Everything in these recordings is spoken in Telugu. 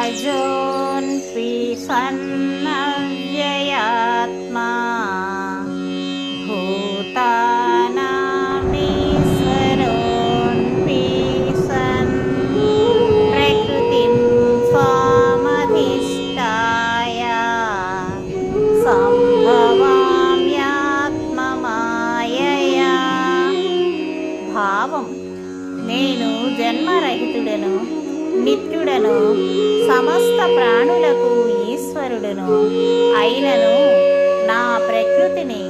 अजोऽन्पि सन्नव्ययात्मा भूतानामीश्वरोऽन्पि सन् प्रकृतिं स्वामधिष्ठाय సంభవామ్యాత్మమాయయా భావం నేను జన్మరహితుడను నిత్యుడను సమస్త ప్రాణులకు ఈశ్వరుడును. అయినను నా ప్రకృతిని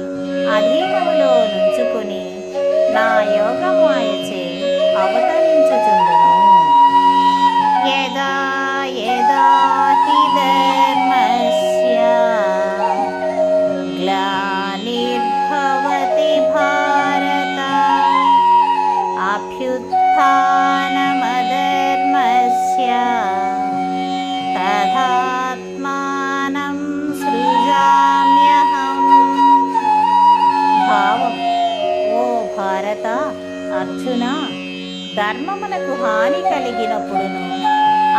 అధీనములో ఉంచుకుని నా యోగమాయచే భరత అర్జున ధర్మమునకు హాని కలిగినప్పుడును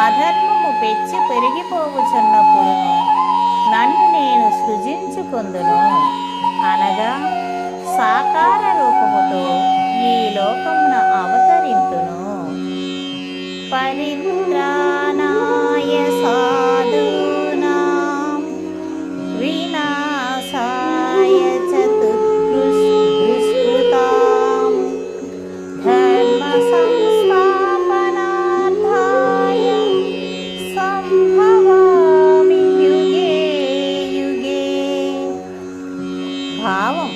అధర్మము పెచ్చి పెరిగిపోవుచున్నప్పుడును నన్ను నేను సృజించుకుందును. అనగా సాకార రూపముతో ఈ లోకమున అవతరింతును. పరిత్రాణాయ సాధూనాం వినాశాయ చ భావం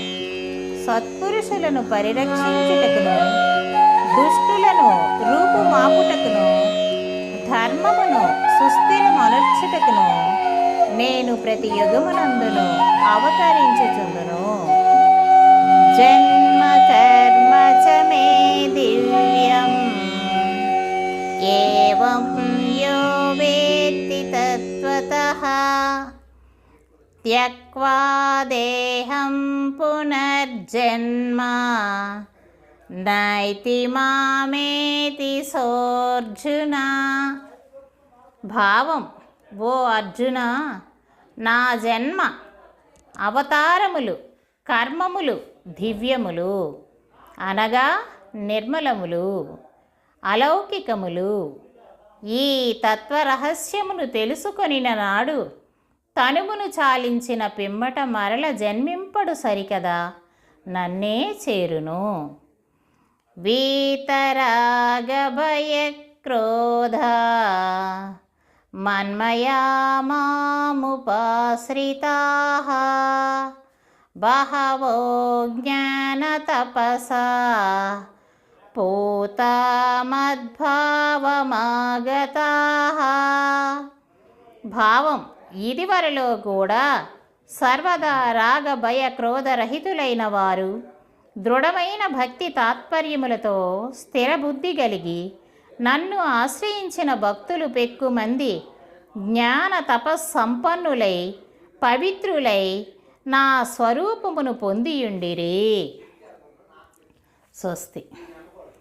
సత్పురుషులను పరిరక్షించుటకును దుష్టులను రూపుమాపుటకును ధర్మమును సుస్థిరమనర్చుటకును నేను ప్రతి యుగమునందును అవతరించుచుందును. జన్మ కర్మ చ త్యక్వా దేహం పునర్జన్మ నైతి మామేతి సోర్జున భావం ఓ అర్జున నా జన్మ అవతారములు కర్మములు దివ్యములు అనగా నిర్మలములు అలౌకికములు. ఈ తత్వరహస్యమును తెలుసుకొనిన నాడు తనుమును చాలించిన పిమ్మట మరల జన్మింపడు సరికదా? నన్నే చేరును. వీతరాగభయక్రోధ మన్మయా మాముపాశ్రితా బహవో జ్ఞానతపసా పూతామద్భావమాగతా. భావం ఇదివరలో కూడా సర్వదా రాగ భయ క్రోధరహితులైన వారు దృఢమైన భక్తి తాత్పర్యములతో స్థిర బుద్ధి కలిగి నన్ను ఆశ్రయించిన భక్తులు పెక్కుమంది జ్ఞాన తపస్సంపన్నులై పవిత్రులై నా స్వరూపమును పొందియుండిరి. స్వస్తి.